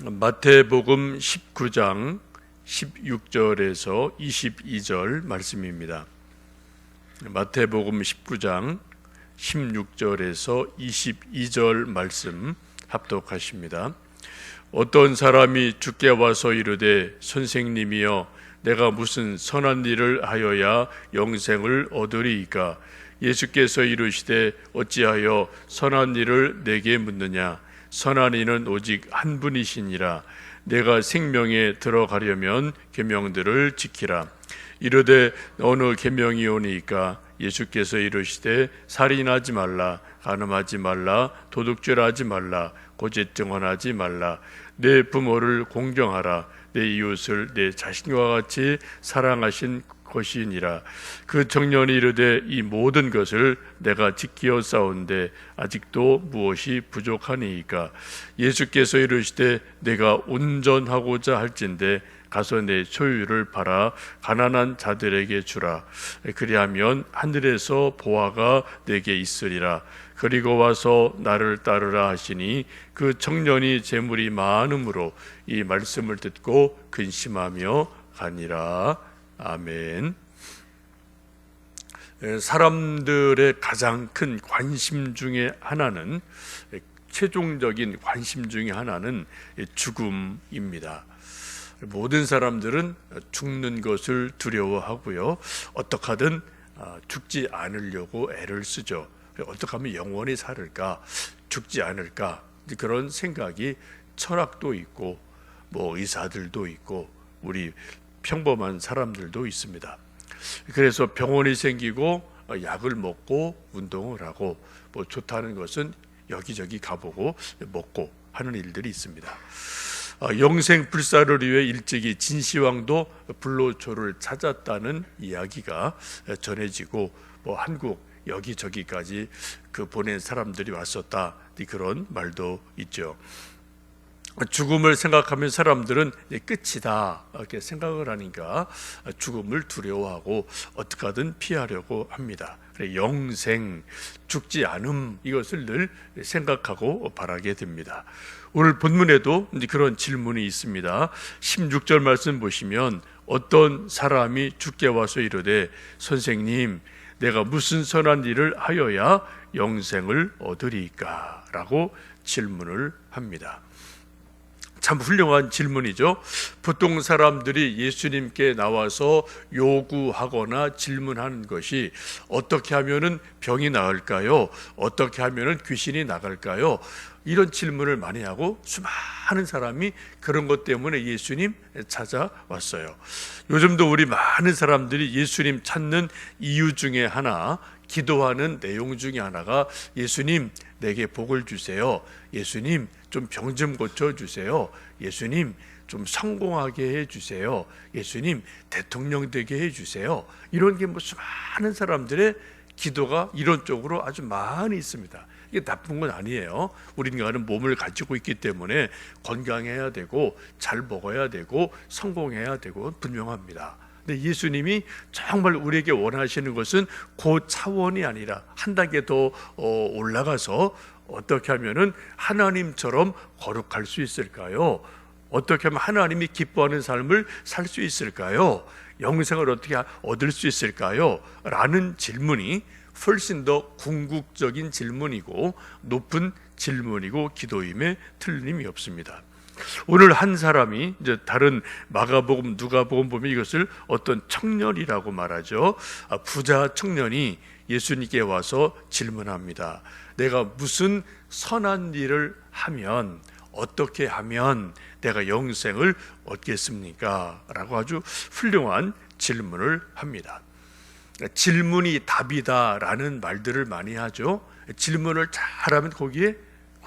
마태복음 19장 16절에서 22절 말씀입니다. 마태복음 19장 16절에서 22절 말씀 합독하십니다. 어떤 사람이 주께 와서 이르되 선생님이여 내가 무슨 선한 일을 하여야 영생을 얻으리이까 예수께서 이르시되 어찌하여 선한 일을 내게 묻느냐 선한 이는 오직 한 분이시니라. 내가 생명에 들어가려면 계명들을 지키라. 이르되 어느 계명이 오니까 예수께서 이르시되 살인하지 말라 간음하지 말라 도둑질하지 말라 고짓 증언하지 말라. 내 부모를 공경하라. 내 이웃을 내 자신과 같이 사랑하신 것이니라. 그 청년이 이르되 이 모든 것을 내가 지키어 싸운데 아직도 무엇이 부족하니이까? 예수께서 이르시되 내가 온전하고자 할진대 가서 내 소유를 팔아 가난한 자들에게 주라. 그리하면 하늘에서 보화가 내게 있으리라. 그리고 와서 나를 따르라 하시니 그 청년이 재물이 많음으로 이 말씀을 듣고 근심하며 가니라 아멘. 에, 사람들의 가장 큰 관심 중에 하나는 에, 최종적인 관심 중에 하나는 에, 죽음입니다. 모든 사람들은 죽는 것을 두려워하고요. 어떻게 하든 아, 죽지 않으려고 애를 쓰죠. 어떻게 하면 영원히 살을까, 죽지 않을까 그런 생각이 철학도 있고 뭐 의사들도 있고 우리 평범한 사람들도 있습니다. 그래서 병원이 생기고 약을 먹고 운동을 하고 뭐 좋다는 것은 여기저기 가보고 먹고 하는 일들이 있습니다. 어, 영생 불사를 위해 일찍이 진시황도 불로초를 찾았다는 이야기가 전해지고 뭐 한국 여기저기까지 그 보낸 사람들이 왔었다 그런 말도 있죠. 죽음을 생각하면 사람들은 끝이다 이렇게 생각을 하니까 죽음을 두려워하고 어떻게 하든 피하려고 합니다. 영생, 죽지 않음 이것을 늘 생각하고 바라게 됩니다. 오늘 본문에도 그런 질문이 있습니다. 16절 말씀 보시면 어떤 사람이 죽게 와서 이르되 선생님 내가 무슨 선한 일을 하여야 영생을 얻으리까? 라고 질문을 합니다. 참 훌륭한 질문이죠. 보통 사람들이 예수님께 나와서 요구하거나 질문하는 것이 어떻게 하면은 병이 나을까요? 어떻게 하면은 귀신이 나갈까요? 이런 질문을 많이 하고 수많은 사람이 그런 것 때문에 예수님 찾아왔어요. 요즘도 우리 많은 사람들이 예수님 찾는 이유 중에 하나 기도하는 내용 중에 하나가 예수님 내게 복을 주세요. 예수님 좀 병 좀 고쳐 주세요. 예수님 좀 성공하게 해 주세요. 예수님 대통령 되게 해 주세요. 이런 게 뭐 수많은 사람들의 기도가 이런 쪽으로 아주 많이 있습니다. 이게 나쁜 건 아니에요. 우리는 몸을 가지고 있기 때문에 건강해야 되고 잘 먹어야 되고 성공해야 되고 분명합니다. 근데 예수님이 정말 우리에게 원하시는 것은 그 차원이 아니라 한 단계 더 어, 올라가서 어떻게 하면은 하나님처럼 거룩할 수 있을까요? 어떻게 하면 하나님이 기뻐하는 삶을 살 수 있을까요? 영생을 어떻게 얻을 수 있을까요? 라는 질문이 훨씬 더 궁극적인 질문이고 높은 질문이고 기도임에 틀림이 없습니다. 오늘 한 사람이 이제 다른 마가복음 누가복음 보면 이것을 어떤 청년이라고 말하죠. 아, 부자 청년이 예수님께 와서 질문합니다. 내가 무슨 선한 일을 하면 어떻게 하면 내가 영생을 얻겠습니까? 라고 아주 훌륭한 질문을 합니다. 질문이 답이다라는 말들을 많이 하죠. 질문을 잘하면 거기에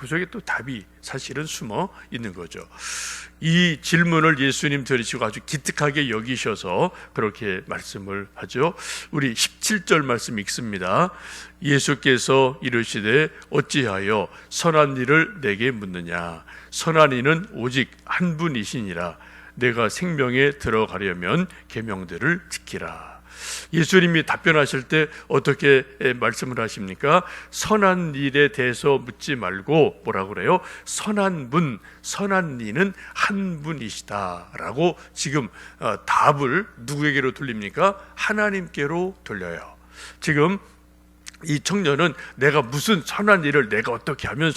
그 속에 또 답이 사실은 숨어 있는 거죠. 이 질문을 예수님 들으시고 아주 기특하게 여기셔서 그렇게 말씀을 하죠. 우리 17절 말씀 읽습니다. 예수께서 이르시되 어찌하여 선한 일을 내게 묻느냐 선한 이는 오직 한 분이시니라 내가 생명에 들어가려면 계명들을 지키라. 예수님이 답변하실 때 어떻게 말씀을 하십니까? 선한 일에 대해서 묻지 말고 뭐라 그래요? 선한 분, 선한 이는 한 분이시다라고 지금 어, 답을 누구에게로 돌립니까? 하나님께로 돌려요. 지금 이 청년은 내가 무슨 선한 일을 내가 어떻게 하면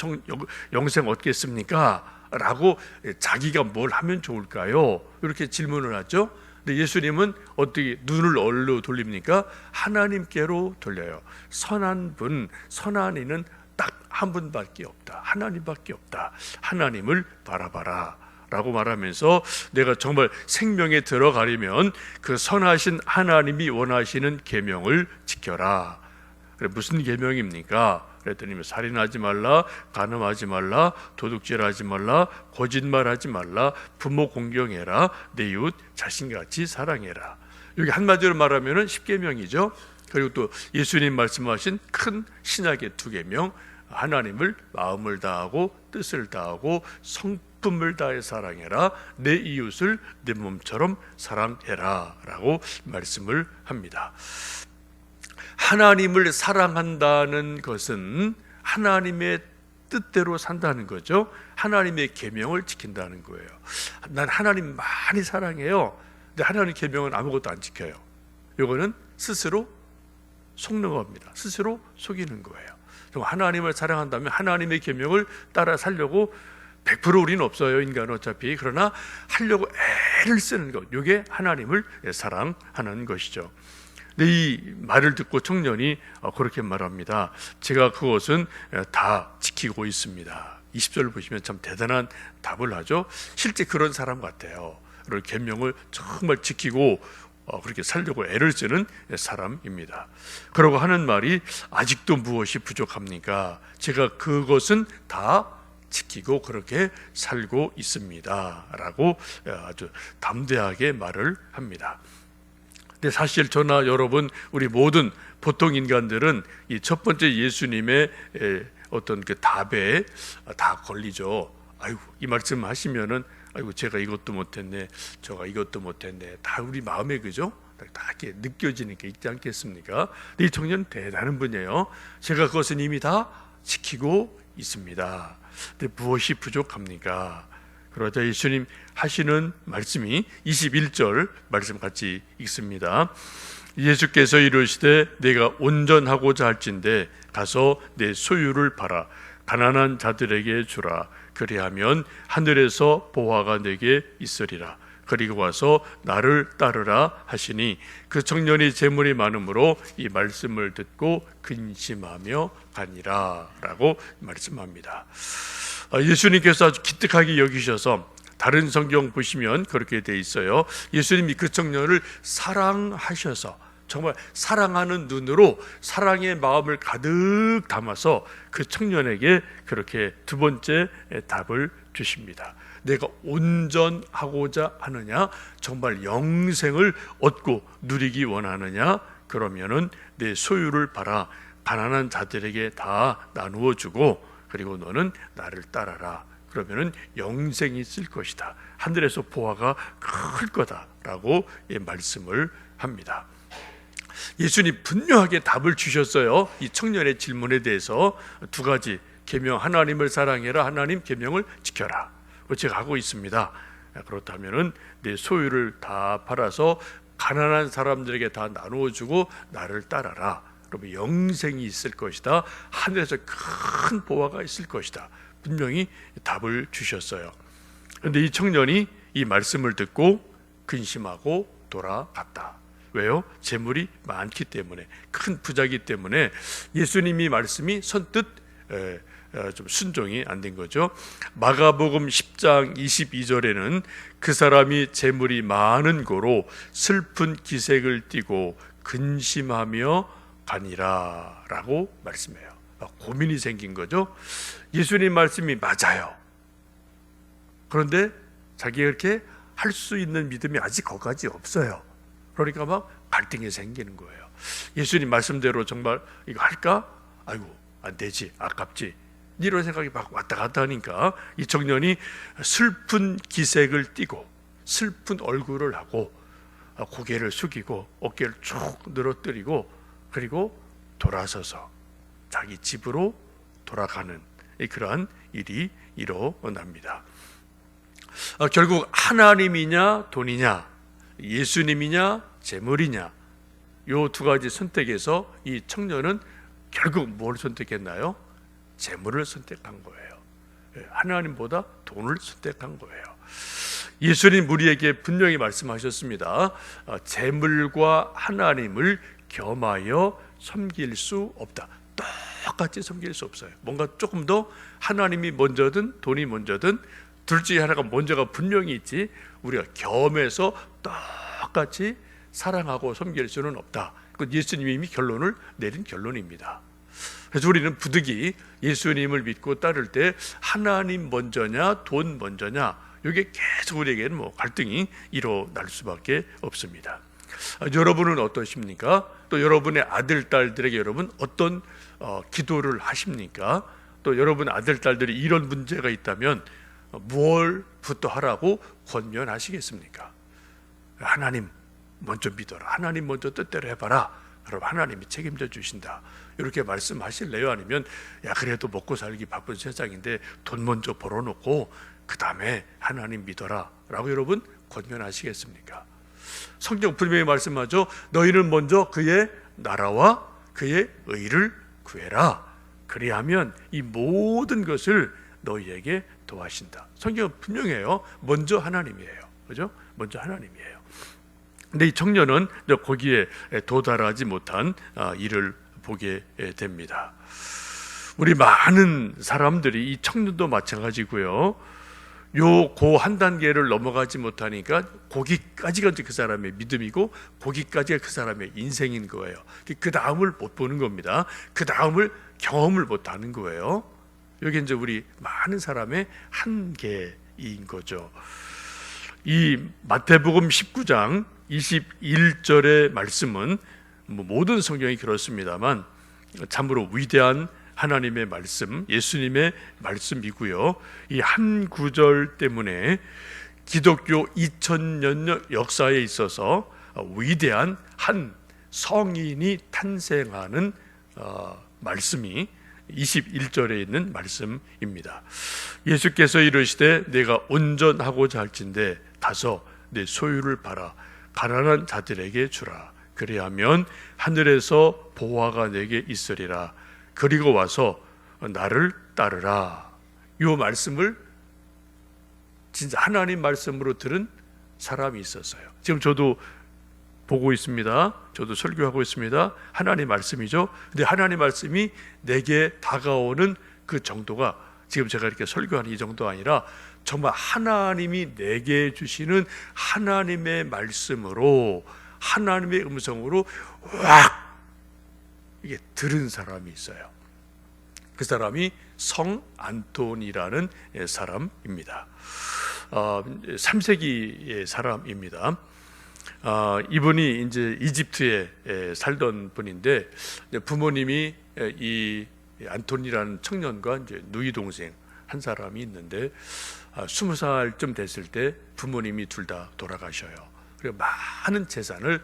영생 얻겠습니까? 라고 자기가 뭘 하면 좋을까요? 이렇게 질문을 하죠. 근데 예수님은 어떻게 눈을 어디로 돌립니까? 하나님께로 돌려요. 선한 분, 선한 이는 딱 한 분밖에 없다. 하나님밖에 없다. 하나님을 바라봐라. 라고 말하면서 내가 정말 생명에 들어가려면 그 선하신 하나님이 원하시는 계명을 지켜라. 그래 무슨 계명입니까? 그랬더니 뭐 살인하지 말라, 간음하지 말라, 도둑질하지 말라, 거짓말하지 말라, 부모 공경해라, 내 이웃 자신같이 사랑해라. 여기 한마디로 말하면은 십계명이죠. 그리고 또 예수님 말씀하신 큰 신약의 두 계명, 하나님을 마음을 다하고 뜻을 다하고 성품을 다해 사랑해라, 내 이웃을 내 몸처럼 사랑해라라고 말씀을 합니다. 하나님을 사랑한다는 것은 하나님의 뜻대로 산다는 거죠. 하나님의 계명을 지킨다는 거예요. 난 하나님 많이 사랑해요. 근데 하나님 계명은 아무것도 안 지켜요. 요거는 스스로 속는 겁니다. 스스로 속이는 거예요. 그럼 하나님을 사랑한다면 하나님의 계명을 따라 살려고 100% 우리는 없어요 인간은 어차피 그러나 하려고 애를 쓰는 것 이게 하나님을 사랑하는 것이죠. 근데 이 말을 듣고 청년이 어, 그렇게 말합니다. 제가 그것은 다 지키고 있습니다. 20절을 보시면 참 대단한 답을 하죠. 실제 그런 사람 같아요. 그런 계명을 정말 지키고 어, 그렇게 살려고 애를 쓰는 사람입니다. 그러고 하는 말이 아직도 무엇이 부족합니까? 제가 그것은 다 지키고 그렇게 살고 있습니다 라고 아주 담대하게 말을 합니다. 근데 사실 저나 여러분 우리 모든 보통 인간들은 이 첫 번째 예수님의 에, 어떤 그 답에 다 걸리죠. 아이고 이 말씀 하시면은 아이고 제가 이것도 못했네, 저가 이것도 못했네. 다 우리 마음에 그죠? 다 이렇게 느껴지는 게 있지 않겠습니까? 이 청년 대단한 분이에요. 제가 그것은 이미 다 지키고 있습니다. 근데 무엇이 부족합니까? 그러자 예수님 하시는 말씀이 21절 말씀 같이 읽습니다. 예수께서 이르시되 내가 온전하고자 할진대 가서 내 소유를 팔아 가난한 자들에게 주라 그리하면 하늘에서 보화가 내게 있으리라 그리고 와서 나를 따르라 하시니 그 청년이 재물이 많으므로 이 말씀을 듣고 근심하며 가니라라고 말씀합니다. 아, 예수님께서 아주 기특하게 여기셔서 다른 성경 보시면 그렇게 돼 있어요. 예수님이 그 청년을 사랑하셔서 정말 사랑하는 눈으로 사랑의 마음을 가득 담아서 그 청년에게 그렇게 두 번째 답을 주십니다. 내가 온전하고자 하느냐, 정말 영생을 얻고 누리기 원하느냐, 그러면은 내 소유를 팔아 가난한 자들에게 다 나누어 주고 그리고 너는 나를 따라라. 그러면은 영생이 있을 것이다. 하늘에서 보화가 클 거다라고 예, 말씀을 합니다. 예수님 분명하게 답을 주셨어요. 이 청년의 질문에 대해서 두 가지 계명 하나님을 사랑해라 하나님 계명을 지켜라. 제가 하고 있습니다. 그렇다면은 내 소유를 다 팔아서 가난한 사람들에게 다 나누어 주고 나를 따라라. 그러면 영생이 있을 것이다. 하늘에서 큰 보화가 있을 것이다. 분명히 답을 주셨어요. 그런데 이 청년이 이 말씀을 듣고 근심하고 돌아갔다. 왜요? 재물이 많기 때문에 큰 부자기 때문에 예수님이 말씀이 선뜻 에, 에, 좀 순종이 안 된 거죠. 마가복음 10장 22절에는 그 사람이 재물이 많은 고로 슬픈 기색을 띠고 근심하며 가니라 라고 말씀해요. 아, 고민이 생긴 거죠. 예수님 말씀이 맞아요. 그런데 자기가 이렇게 할 수 있는 믿음이 아직 거기까지 없어요. 그러니까 막 갈등이 생기는 거예요. 예수님 말씀대로 정말 이거 할까? 아이고 안 되지 아깝지 이런 생각이 막 왔다 갔다 하니까 이 청년이 슬픈 기색을 띠고 슬픈 얼굴을 하고 고개를 숙이고 어깨를 쭉 늘어뜨리고 그리고 돌아서서 자기 집으로 돌아가는 그러한 일이 일어납니다. 아, 결국 하나님이냐 돈이냐 예수님이냐 재물이냐 요 두 가지 선택에서 이 청년은 결국 뭘 선택했나요? 재물을 선택한 거예요. 예, 하나님보다 돈을 선택한 거예요. 예수님 우리에게 분명히 말씀하셨습니다. 아, 재물과 하나님을 겸하여 섬길 수 없다. 똑같이 섬길 수 없어요. 뭔가 조금 더 하나님이 먼저든 돈이 먼저든 둘 중에 하나가 먼저가 분명히 있지 우리가 겸해서 똑같이 사랑하고 섬길 수는 없다. 그 예수님이 이미 결론을 내린 결론입니다. 그래서 우리는 부득이 예수님을 믿고 따를 때 하나님 먼저냐 돈 먼저냐 이게 계속 우리에게는 뭐 갈등이 일어날 수밖에 없습니다. 아, 여러분은 어떠십니까? 또 여러분의 아들 딸들에게 여러분 어떤 어, 기도를 하십니까? 또 여러분 아들 딸들이 이런 문제가 있다면 어, 무엇부터 하라고 권면하시겠습니까? 하나님 먼저 믿어라. 하나님 먼저 뜻대로 해봐라. 그럼 하나님이 책임져 주신다. 이렇게 말씀하실래요? 아니면 야 그래도 먹고 살기 바쁜 세상인데 돈 먼저 벌어놓고 그 다음에 하나님 믿어라라고 여러분 권면하시겠습니까? 성경 분명히 말씀하죠. 너희는 먼저 그의 나라와 그의 의를 구해라. 그리하면 이 모든 것을 너희에게 도하신다. 성경 분명해요. 먼저 하나님이에요. 그죠? 먼저 하나님이에요. 근데 이 청년은 거기에 도달하지 못한 아, 일을 보게 됩니다. 우리 많은 사람들이 이 청년도 마찬가지고요. 요 고 한 단계를 넘어가지 못하니까 거기까지가 그 사람의 믿음이고 거기까지가 그 사람의 인생인 거예요. 그 다음을 못 보는 겁니다. 그 다음을 경험을 못 하는 거예요. 여기 이제 우리 많은 사람의 한계인 거죠. 이 마태복음 19장 21절의 말씀은 뭐 모든 성경이 그렇습니다만 참으로 위대한 하나님의 말씀, 예수님의 말씀이고요. 이 한 구절 때문에 기독교 2000년 역사에 있어서 위대한 한 성인이 탄생하는 어, 말씀이 21절에 있는 말씀입니다. 예수께서 이르시되 내가 온전하고자 할진대 다서 내 소유를 팔아 가난한 자들에게 주라. 그리하면 하늘에서 보화가 내게 있으리라. 그리고 와서 나를 따르라. 이 말씀을 진짜 하나님 말씀으로 들은 사람이 있었어요. 지금 저도 보고 있습니다. 저도 설교하고 있습니다. 하나님 말씀이죠. 근데 하나님 말씀이 내게 다가오는 그 정도가 지금 제가 이렇게 설교하는 이 정도 아니라 정말 하나님이 내게 주시는 하나님의 말씀으로 하나님의 음성으로 왁 이게 들은 사람이 있어요. 그 사람이 성 안톤이라는 사람입니다. 어, 3세기의 사람입니다. 어, 이분이 이제 이집트에 살던 분인데 부모님이 이 안톤이라는 청년과 이제 누이 동생 한 사람이 있는데 아, 스무 살쯤 됐을 때 부모님이 둘 다 돌아가셔요. 그리고 많은 재산을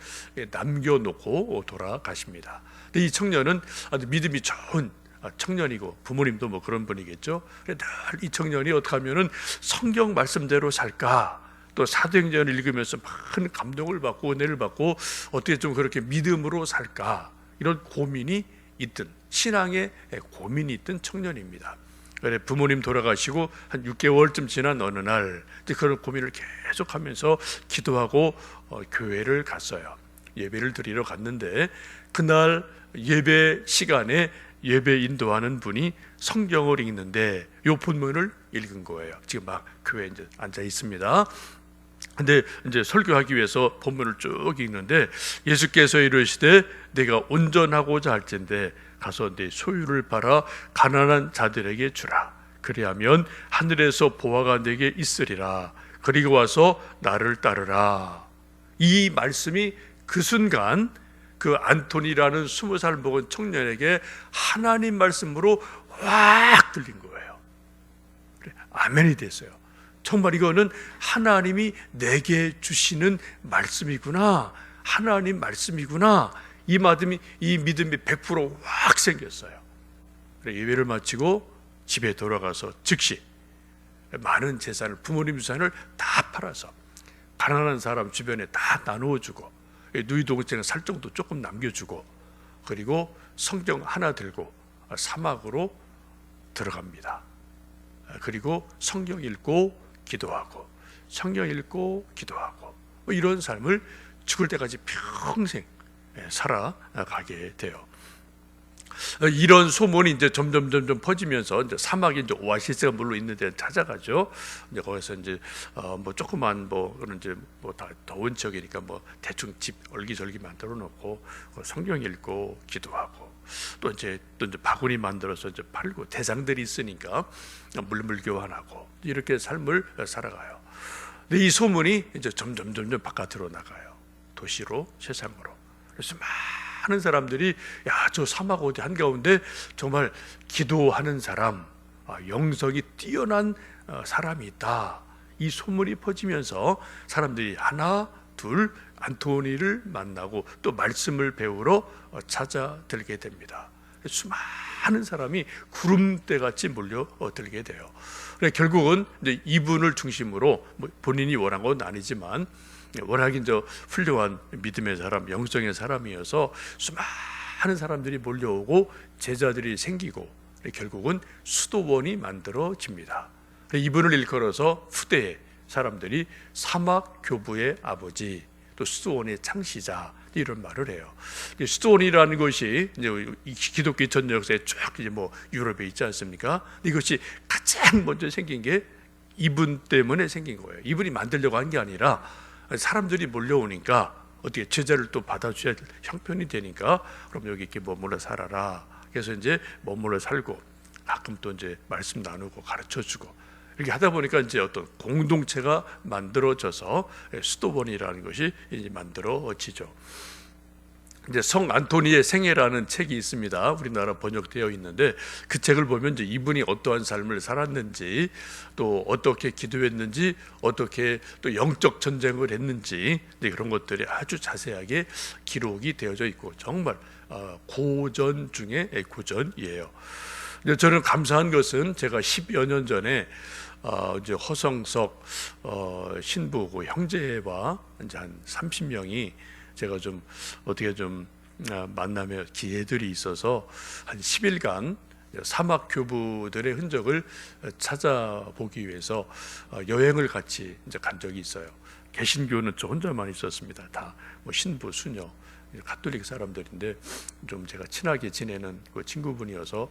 남겨놓고 돌아가십니다. 근데 이 청년은 아주 믿음이 좋은 청년이고 부모님도 뭐 그런 분이겠죠. 이 청년이 어떻게 하면은 성경 말씀대로 살까? 또 사도행전을 읽으면서 많은 감동을 받고 은혜를 받고 어떻게 좀 그렇게 믿음으로 살까? 이런 고민이 있던 신앙의 고민이 있던 청년입니다. 그래 부모님 돌아가시고 한 6개월쯤 지난 어느 날 그런 고민을 계속하면서 기도하고 어, 교회를 갔어요. 예배를 드리러 갔는데 그날 예배 시간에 예배 인도하는 분이 성경을 읽는데 요 본문을 읽은 거예요. 지금 막 교회에 이제 앉아 있습니다. 근데 이제 설교하기 위해서 본문을 쭉 읽는데 예수께서 이르시되 내가 온전하고자 할진데 가서 내 소유를 팔아 가난한 자들에게 주라. 그리하면 하늘에서 보화가 내게 있으리라. 그리고 와서 나를 따르라. 이 말씀이 그 순간 그 안토니라는 스무 살 먹은 청년에게 하나님 말씀으로 확 들린 거예요. 아멘이 됐어요. 정말 이거는 하나님이 내게 주시는 말씀이구나. 하나님 말씀이구나. 이 믿음이 이 믿음이 100%확 생겼어요. 그래, 예배를 마치고 집에 돌아가서 즉시 많은 재산을 부모님 재산을 다 팔아서 가난한 사람 주변에 다 나누어 주고 누이 동생은 살 정도 조금 남겨주고 그리고 성경 하나 들고 사막으로 들어갑니다. 그리고 성경 읽고 기도하고 성경 읽고 기도하고 뭐 이런 삶을 죽을 때까지 평생 살아가게 돼요. 이런 소문이 이제 점점 점점 퍼지면서 이제 사막에 이제 오아시스가 물로 있는 데 찾아가죠. 이제 거기서 이제 어뭐 조그만 뭐 그런 이제 뭐 다 더운 지역이니까 뭐 대충 집 얼기설기 만들어 놓고 성경 읽고 기도하고 또 이제 또 이제 바구니 만들어서 이제 팔고 대장들이 있으니까 물물 교환하고 이렇게 삶을 살아가요. 근데 이 소문이 이제 점점 점점 바깥으로 나가요. 도시로 세상으로. 그래서 많은 사람들이 야 저 사막 어디 한 가운데 정말 기도하는 사람, 아, 영성이 뛰어난 어, 사람이 있다. 이 소문이 퍼지면서 사람들이 하나, 둘 안토니를 만나고 또 말씀을 배우러 어, 찾아들게 됩니다. 수많은 사람이 구름대 같이 몰려들게 돼요. 결국은 이제 이분을 중심으로 뭐 본인이 원한 건 아니지만 워낙 이제 훌륭한 믿음의 사람, 영성의 사람이어서 수많은 사람들이 몰려오고 제자들이 생기고 결국은 수도원이 만들어집니다. 이분을 일컬어서 후대의 사람들이 사막 교부의 아버지, 또 수도원의 창시자 이런 말을 해요. 수도원이라는 것이 이제 기독교 전 역사에 쭉 이제 뭐 유럽에 있지 않습니까? 이것이 가장 먼저 생긴 게 이분 때문에 생긴 거예요. 이분이 만들려고 한 게 아니라 사람들이 몰려오니까 어떻게 제자를 또 받아줘야 형편이 되니까 그럼 여기 이렇게 머물러 살아라. 그래서 이제 머물러 살고 가끔 또 이제 말씀 나누고 가르쳐 주고 이렇게 하다 보니까 이제 어떤 공동체가 만들어져서 수도원이라는 것이 이제 만들어지죠. 이제 성 안토니의 생애라는 책이 있습니다. 우리나라 번역되어 있는데 그 책을 보면 이제 이분이 어떠한 삶을 살았는지 또 어떻게 기도했는지 어떻게 또 영적 전쟁을 했는지 그런 것들이 아주 자세하게 기록이 되어져 있고 정말 어, 고전 중에 고전이에요. 저는 감사한 것은 제가 10여 년 전에 어, 이제 허성석 어, 신부 그 형제와 이제 한 30명이 제가 좀 어떻게 좀 아, 만남의 기회들이 있어서 한 10일간 사막 교부들의 흔적을 찾아보기 위해서 어, 여행을 같이 이제 간 적이 있어요. 개신교는 저 혼자만 있었습니다. 다 뭐 신부, 수녀, 가톨릭 사람들인데 좀 제가 친하게 지내는 그 친구분이어서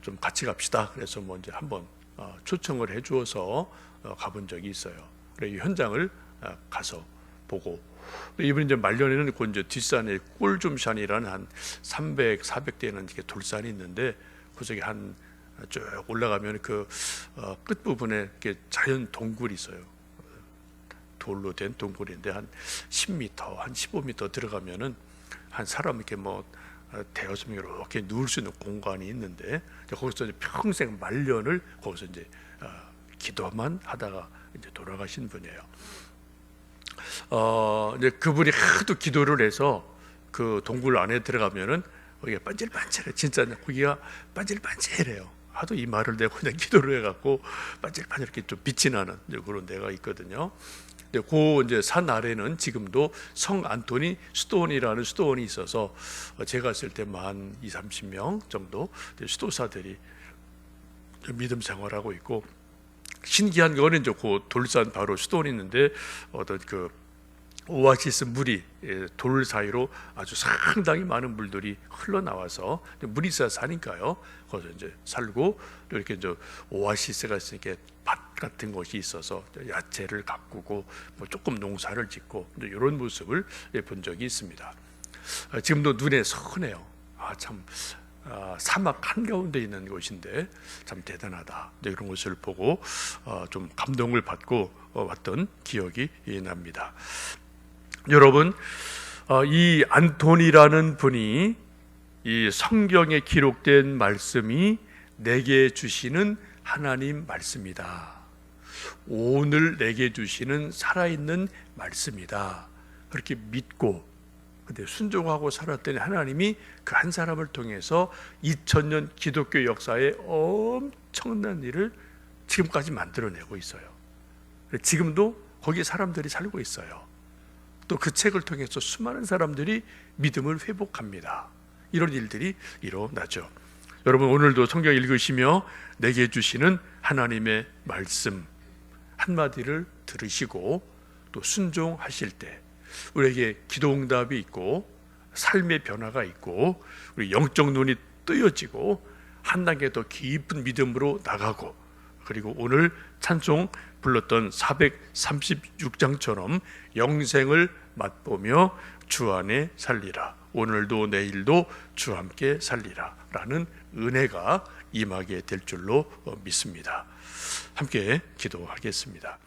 좀 같이 갑시다. 그래서 뭐 이제 한번 어, 초청을 해주어서 어, 가본 적이 있어요. 그래 현장을 가서 보고 이번에 이제 말년에는 그 이제 뒷산에 꿀좀산이라는 한 300, 400대는 이렇게 돌산이 있는데 그쪽에 한 쭉 올라가면 그 어, 끝 부분에 이렇게 자연 동굴이 있어요. 돌로 된 동굴인데 한 10m, 한 15m 들어가면은 한 사람 이렇게 뭐 어, 대여섯 명 이렇게 누울 수 있는 공간이 있는데 거기서 이제 평생 말년을 거기서 이제 어, 기도만 하다가 이제 돌아가신 분이에요. 어, 이제 그분이 하도 기도를 해서 그 동굴 안에 들어가면은 거기가 반질반질해. 진짜 거기가 반질반질해요. 하도 이 말을 내고 그냥 기도를 해갖고 반질반질 이렇게 좀 빛이 나는 그런 데가 있거든요. 근데 그 이제 산 아래는 지금도 성 안토니 수도원이라는 수도원이 있어서 제가 갔을 때 만 2, 30명 정도 수도사들이 믿음 생활하고 있고 신기한 거는 이제 그 돌산 바로 수도원이 있는데 어떤 그 오아시스 물이 예, 돌 사이로 아주 상당히 많은 물들이 흘러나와서 물이 있어야 사니까요. 거기서 이제 살고 또 이렇게 이제 오아시스가 있으니까 밭 같은 것이 있어서 야채를 가꾸고 뭐 조금 농사를 짓고 이런 모습을 예, 본 적이 있습니다. 아, 지금도 눈에 선해요. 아참 아, 사막 한가운데 있는 곳인데 참 대단하다. 이런 것을 보고 어, 좀 감동을 받고 어, 왔던 기억이 납니다. 여러분, 어, 이 안톤이라는 분이 이 성경에 기록된 말씀이 내게 주시는 하나님 말씀이다. 오늘 내게 주시는 살아있는 말씀이다. 그렇게 믿고 근데 순종하고 살았더니 하나님이 그 한 사람을 통해서 2000년 기독교 역사에 엄청난 일을 지금까지 만들어내고 있어요. 지금도 거기 사람들이 살고 있어요. 또 그 책을 통해서 수많은 사람들이 믿음을 회복합니다. 이런 일들이 일어나죠. 여러분 오늘도 성경 읽으시며 내게 주시는 하나님의 말씀 한마디를 들으시고 또 순종하실 때 우리에게 기도 응답이 있고 삶의 변화가 있고 우리 영적 눈이 뜨여지고 한 단계 더 깊은 믿음으로 나가고 그리고 오늘 찬송 불렀던 436장처럼 영생을 맛보며 주 안에 살리라. 오늘도 내일도 주 함께 살리라. 라는 은혜가 임하게 될 줄로 믿습니다. 함께 기도하겠습니다.